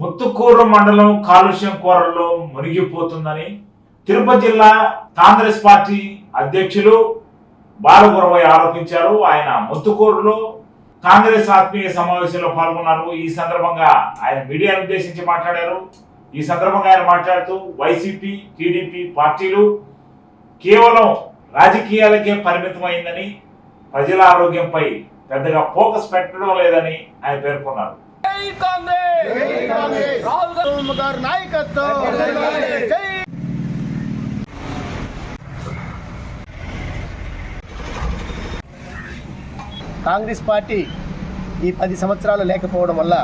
ముత్తుకూరు మండలం కాలుష్యం కూరల్లో మునిగిపోతుందని తిరుపతి జిల్లా కాంగ్రెస్ పార్టీ అధ్యక్షులు బాలగురవయ్య ఆరోపించారు. ఆయన ముత్తుకూరులో కాంగ్రెస్ ఆత్మీయ సమావేశంలో పాల్గొన్నారు. ఈ సందర్భంగా ఆయన మీడియాను ఉద్దేశించి మాట్లాడారు. ఈ సందర్భంగా ఆయన మాట్లాడుతూ వైసీపీ టీడీపీ పార్టీలు కేవలం రాజకీయాలకే పరిమితమైందని ప్రజల ఆరోగ్యంపై పెద్దగా ఫోకస్ పెట్టడం లేదని ఆయన పేర్కొన్నారు. జై కాంగ్రెస్ రాహుల్ గాంధీ గారి నాయకత్వం జై కాంగ్రెస్ పార్టీ ఈ పది సంవత్సరాలు లేకపోవడం వల్ల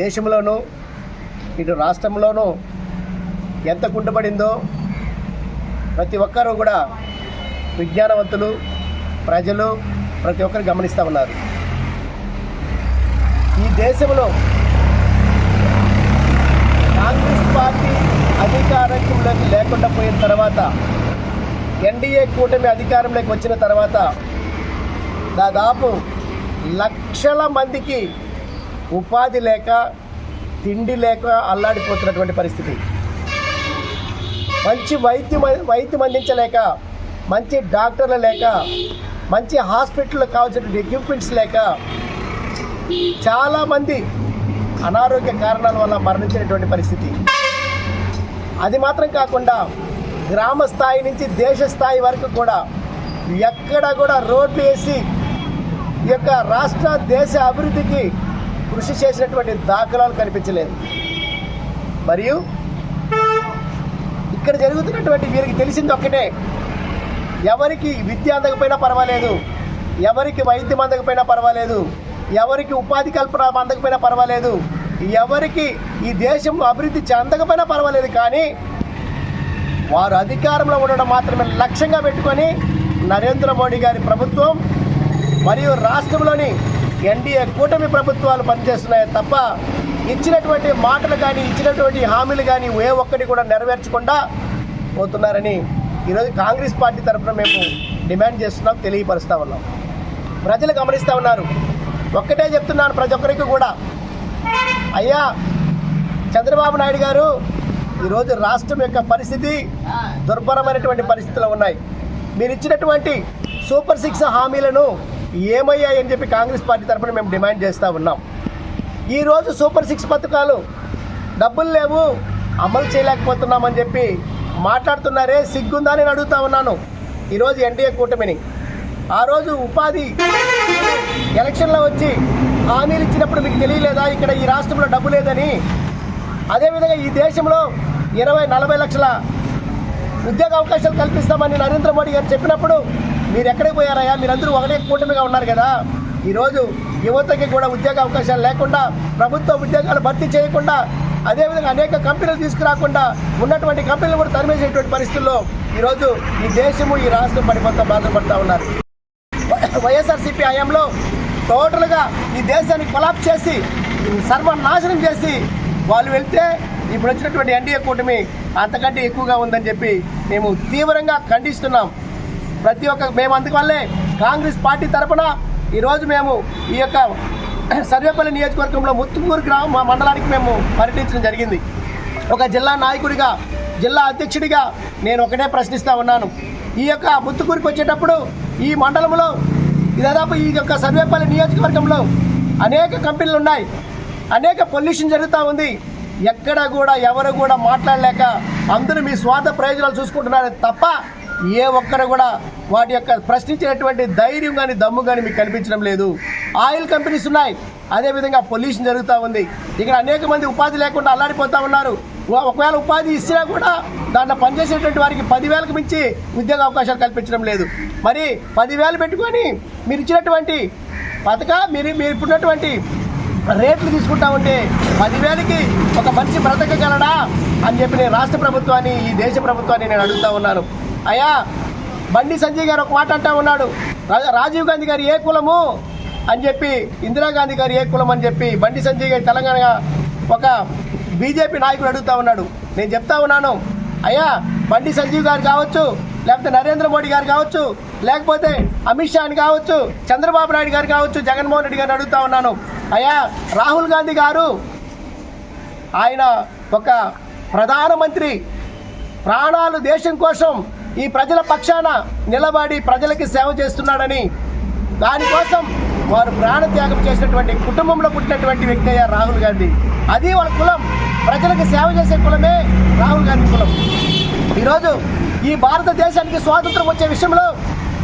దేశంలోనూ ఇటు రాష్ట్రంలోనూ ఎంత కుంటుపడిందో ప్రతి ఒక్కరూ కూడా విజ్ఞానవంతులు ప్రజలు ప్రతి ఒక్కరు గమనిస్తూ ఉన్నారు. ఈ దేశంలో కాంగ్రెస్ పార్టీ అధికారంలోకి లేకుండా పోయిన తర్వాత ఎన్డీఏ కూటమి అధికారంలోకి వచ్చిన తర్వాత దాదాపు లక్షల మందికి ఉపాధి లేక తిండి లేక అల్లాడిపోతున్నటువంటి పరిస్థితి. మంచి వైద్యం వైద్యం అందించలేక మంచి డాక్టర్లు లేక మంచి హాస్పిటల్ కావాల్సిన ఎక్విప్మెంట్స్ లేక చాలామంది అనారోగ్య కారణాల వల్ల మరణించినటువంటి పరిస్థితి. అది మాత్రం కాకుండా గ్రామ స్థాయి నుంచి దేశ స్థాయి వరకు కూడా ఎక్కడ కూడా రోడ్లు వేసి ఈ యొక్క రాష్ట్ర దేశ అభివృద్ధికి కృషి చేసినటువంటి దాఖలాలు కనిపించలేదు. మరియు ఇక్కడ జరుగుతున్నటువంటి వీరికి తెలిసింది ఒక్కటే ఎవరికి విద్య అందకపోయినా పర్వాలేదు ఎవరికి వైద్యం అందకపోయినా పర్వాలేదు ఎవరికి ఉపాధి కల్పన అందకపోయినా పర్వాలేదు. ఎవరికి ఈ దేశం అభివృద్ధి చెందకపోయినా పర్వాలేదు కానీ వారు అధికారంలో ఉండడం మాత్రమే లక్ష్యంగా పెట్టుకొని నరేంద్ర మోడీ గారి ప్రభుత్వం మరియు రాష్ట్రంలోని ఎన్డీఏ కూటమి ప్రభుత్వాలు పనిచేస్తున్నాయి తప్ప ఇచ్చినటువంటి మాటలు కానీ ఇచ్చినటువంటి హామీలు కానీ ఏ ఒక్కటి కూడా నెరవేర్చకుండా పోతున్నారని ఈరోజు కాంగ్రెస్ పార్టీ తరఫున మేము డిమాండ్ చేస్తున్నాం తెలియపరుస్తూ ఉన్నాం. ప్రజలు గమనిస్తూ ఉన్నారు. ఒక్కటే చెప్తున్నాను ప్రతి ఒక్కరికి కూడా. అయ్యా చంద్రబాబు నాయుడు గారు ఈరోజు రాష్ట్రం యొక్క పరిస్థితి దుర్భరమైనటువంటి పరిస్థితులు ఉన్నాయి. మీరు ఇచ్చినటువంటి సూపర్ సిక్స్ హామీలను ఏమయ్యాయని చెప్పి కాంగ్రెస్ పార్టీ తరఫున మేము డిమాండ్ చేస్తూ ఉన్నాం. ఈరోజు సూపర్ సిక్స్ పథకాలు డబ్బులు లేవు అమలు చేయలేకపోతున్నామని చెప్పి మాట్లాడుతున్నారే సిగ్గుందా అని అడుగుతా ఉన్నాను. ఈరోజు ఎన్డీఏ కూటమిని. ఆ రోజు ఉపాధి ఎలక్షన్లో వచ్చి హామీలు ఇచ్చినప్పుడు మీకు తెలియలేదా? ఇక్కడ ఈ రాష్ట్రంలో డబ్బు లేదని? అదేవిధంగా ఈ దేశంలో ఇరవై నలభై లక్షల ఉద్యోగ అవకాశాలు కల్పిస్తామని నరేంద్ర మోడీ గారు చెప్పినప్పుడు మీరు ఎక్కడికి పోయారయ్యా? మీరందరూ ఒకటే కూటమిగా ఉన్నారు కదా? ఈరోజు యువతకి కూడా ఉద్యోగ అవకాశాలు లేకుండా ప్రభుత్వ ఉద్యోగాలు భర్తీ చేయకుండా అదేవిధంగా అనేక కంపెనీలు తీసుకురాకుండా ఉన్నటువంటి కంపెనీలు కూడా తరిమేసేటువంటి పరిస్థితుల్లో ఈరోజు ఈ దేశము ఈ రాష్ట్రం పడిపోతా బాధపడతా ఉన్నారు. వైఎస్ఆర్సీపీ హయాంలో టోటల్గా ఈ దేశాన్ని కొలాప్ చేసి సర్వనాశనం చేసి వాళ్ళు వెళ్తే ఇప్పుడు వచ్చినటువంటి ఎన్డీఏ కూటమి అంతకంటే ఎక్కువగా ఉందని చెప్పి మేము తీవ్రంగా ఖండిస్తున్నాం. ప్రతి ఒక్క మేము అందువల్లే కాంగ్రెస్ పార్టీ తరఫున ఈరోజు మేము ఈ యొక్క సర్వేపల్లి నియోజకవర్గంలో ముత్తుకూరు గ్రామ మండలానికి మేము పర్యటించడం జరిగింది. ఒక జిల్లా నాయకుడిగా జిల్లా అధ్యక్షుడిగా నేను ఒకటే ప్రశ్నిస్తూ ఉన్నాను. ఈ యొక్క ముత్తుకూరికి వచ్చేటప్పుడు ఈ మండలంలో దాదాపు ఈ యొక్క సర్వేపల్లి నియోజకవర్గంలో అనేక కంపెనీలు ఉన్నాయి. అనేక పొల్యూషన్ జరుగుతూ ఉంది. ఎక్కడ కూడా ఎవరు కూడా మాట్లాడలేక అందరూ మీ స్వార్థ ప్రయోజనాలు చూసుకుంటున్నారు తప్ప ఏ ఒక్కరు కూడా వాటి యొక్క ప్రశ్నించేటువంటి ధైర్యం కానీ దమ్ము కానీ మీకు కనిపించడం లేదు. ఆయిల్ కంపెనీస్ ఉన్నాయి. అదేవిధంగా పొల్యూషన్ జరుగుతూ ఉంది. ఇక్కడ అనేక మంది ఉపాధి లేకుండా అల్లాడిపోతూ ఉన్నారు. ఒకవేళ ఉపాధి ఇచ్చినా కూడా దాంట్లో పనిచేసేటువంటి వారికి పదివేలకు మించి ఉద్యోగ అవకాశాలు కల్పించడం లేదు. మరి పదివేలు పెట్టుకొని మీరు ఇచ్చినటువంటి పథక మీరు మీరు ఇప్పుడున్నటువంటి రేట్లు తీసుకుంటా ఉంటే పదివేలకి ఒక మనిషి బ్రతకగలడా అని చెప్పి నేను రాష్ట్ర ప్రభుత్వాన్ని ఈ దేశ ప్రభుత్వాన్ని నేను అడుగుతా ఉన్నాను. అయ్యా బండి సంజయ్ గారు ఒక మాట అంటా ఉన్నాడు. రాజీవ్ గాంధీ గారు ఏ కులము అని చెప్పి ఇందిరాగాంధీ గారు ఏ కులం అని చెప్పి బండి సంజయ్ గారు తెలంగాణ ఒక బీజేపీ నాయకుడు అడుగుతా ఉన్నాడు. నేను చెప్తా ఉన్నాను. అయ్యా బండి సంజీవ్ గారు కావచ్చు లేకపోతే నరేంద్ర మోడీ గారు కావచ్చు లేకపోతే అమిత్ షా అని కావచ్చు చంద్రబాబు నాయుడు గారు కావచ్చు జగన్మోహన్ రెడ్డి గారిని అడుగుతా ఉన్నాను. అయ్యా రాహుల్ గాంధీ గారు ఆయన ఒక ప్రధానమంత్రి. ప్రాణాలు దేశం కోసం ఈ ప్రజల పక్షాన నిలబడి ప్రజలకి సేవ చేస్తున్నాడని. దానికోసం వారు ప్రాణత్యాగం చేసినటువంటి కుటుంబంలో పుట్టినటువంటి వ్యక్తి అయ్యారు రాహుల్ గాంధీ. అది వాళ్ళ కులం. ప్రజలకు సేవ చేసే కులమే రాహుల్ గాంధీ కులం. ఈరోజు ఈ భారతదేశానికి స్వాతంత్రం వచ్చే విషయంలో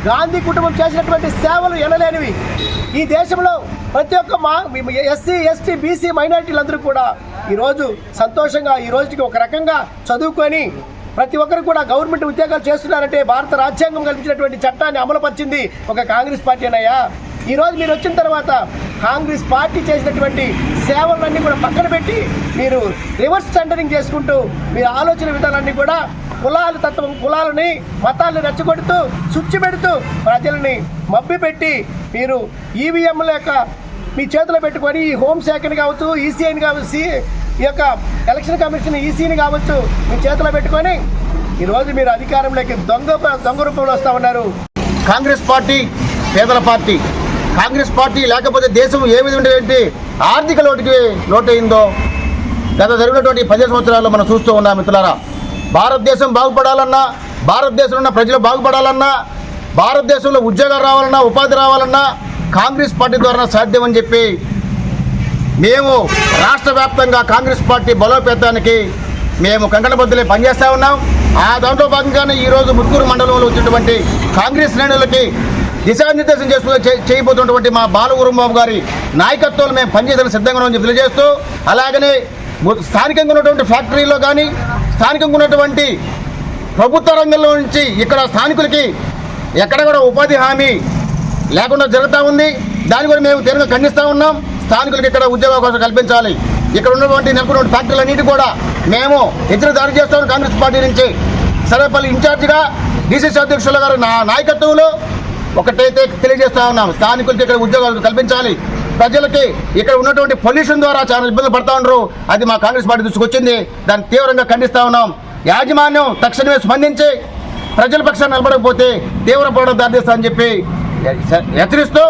గాంధీ కుటుంబం చేసినటువంటి సేవలు ఎనలేనివి. ఈ దేశంలో ప్రతి ఒక్క మా ఎస్సీ ఎస్టీ బీసీ మైనారిటీలందరూ కూడా ఈరోజు సంతోషంగా ఈ రోజుకి ఒక రకంగా చదువుకొని ప్రతి ఒక్కరు కూడా గవర్నమెంట్ ఉద్యోగాలు చేస్తున్నారంటే భారత రాజ్యాంగం కల్పించినటువంటి చట్టాన్ని అమలుపరిచింది ఒక కాంగ్రెస్ పార్టీనయ్యా ఈ ఈరోజు మీరు వచ్చిన తర్వాత కాంగ్రెస్ పార్టీ చేసినటువంటి సేవలన్నీ కూడా పక్కన పెట్టి మీరు రివర్స్ సెంటరింగ్ చేసుకుంటూ మీ ఆలోచన విధానాన్ని కూడా కులాల తత్వం కులాలని మతాలను రెచ్చగొడుతూ చుచ్చిపెడుతూ ప్రజల్ని మబ్బిపెట్టి మీరు ఈవీఎంల యొక్క మీ చేతిలో పెట్టుకొని ఈ హోంశాఖని కావచ్చు ఈసీఐని కావచ్చు ఈ యొక్క ఎలక్షన్ కమిషన్ ఈసీని కావచ్చు మీ చేతిలో పెట్టుకొని ఈరోజు మీరు అధికారంలోకి దొంగ దొంగ రూపంలో వస్తూ ఉన్నారు. కాంగ్రెస్ పార్టీ పేదల పార్టీ. కాంగ్రెస్ పార్టీ లేకపోతే దేశం ఏ విధమైనటువంటి ఆర్థిక లోటుకి లోటైందో గత జరిగినటువంటి పది సంవత్సరాల్లో మనం చూస్తూ ఉన్నాం మిత్రులారా. భారతదేశం బాగుపడాలన్నా భారతదేశంలో ఉన్న ప్రజలు బాగుపడాలన్నా భారతదేశంలో ఉద్యోగాలు రావాలన్నా ఉపాధి రావాలన్నా కాంగ్రెస్ పార్టీ ద్వారా సాధ్యమని చెప్పి మేము రాష్ట్ర వ్యాప్తంగా కాంగ్రెస్ పార్టీ బలోపేతానికి మేము కంకణబద్దులే పనిచేస్తూ ఉన్నాం. ఆ దాంట్లో భాగంగానే ఈరోజు ముత్కూరు మండలంలో వచ్చినటువంటి కాంగ్రెస్ శ్రేణులకి దిశానిర్దేశం చేస్తూ చేయబోతున్నటువంటి మా బాలగురు బాబు గారి నాయకత్వంలో మేము పనిచేసేందుకు సిద్ధంగా ఉన్నామని తెలియజేస్తూ అలాగనే స్థానికంగా ఉన్నటువంటి ఫ్యాక్టరీలో కానీ స్థానికంగా ఉన్నటువంటి ప్రభుత్వ రంగంలో నుంచి ఇక్కడ స్థానికులకి ఎక్కడ కూడా ఉపాధి హామీ లేకుండా జరుగుతూ ఉంది. దాన్ని కూడా మేము తీవ్రంగా ఖండిస్తూ ఉన్నాం. స్థానికులకు ఇక్కడ ఉద్యోగ అవకాశం కల్పించాలి. ఇక్కడ ఉన్నటువంటి నెలకొన్నటువంటి ఫ్యాక్టరీలన్నిటి కూడా మేము ఎదురు దాడి చేస్తాం కాంగ్రెస్ పార్టీ నుంచి సర్వేపల్లి ఇన్ఛార్జిగా డీసీసీ అధ్యక్షుల గారు నా నాయకత్వంలో ఒకటైతే తెలియజేస్తా ఉన్నాం. స్థానికులకి ఇక్కడ ఉద్యోగాలు కల్పించాలి. ప్రజలకి ఇక్కడ ఉన్నటువంటి పొల్యూషన్ ద్వారా చాలా ఇబ్బందులు పడతా ఉన్నారు. అది మా కాంగ్రెస్ పార్టీ దృష్టికి వచ్చింది. దాన్ని తీవ్రంగా ఖండిస్తా ఉన్నాం. యాజమాన్యం తక్షణమే స్పందించి ప్రజల పక్షాన్ని నిలబడకపోతే తీవ్ర పోవడం దారితీస్తా అని చెప్పి హెచ్చరిస్తూ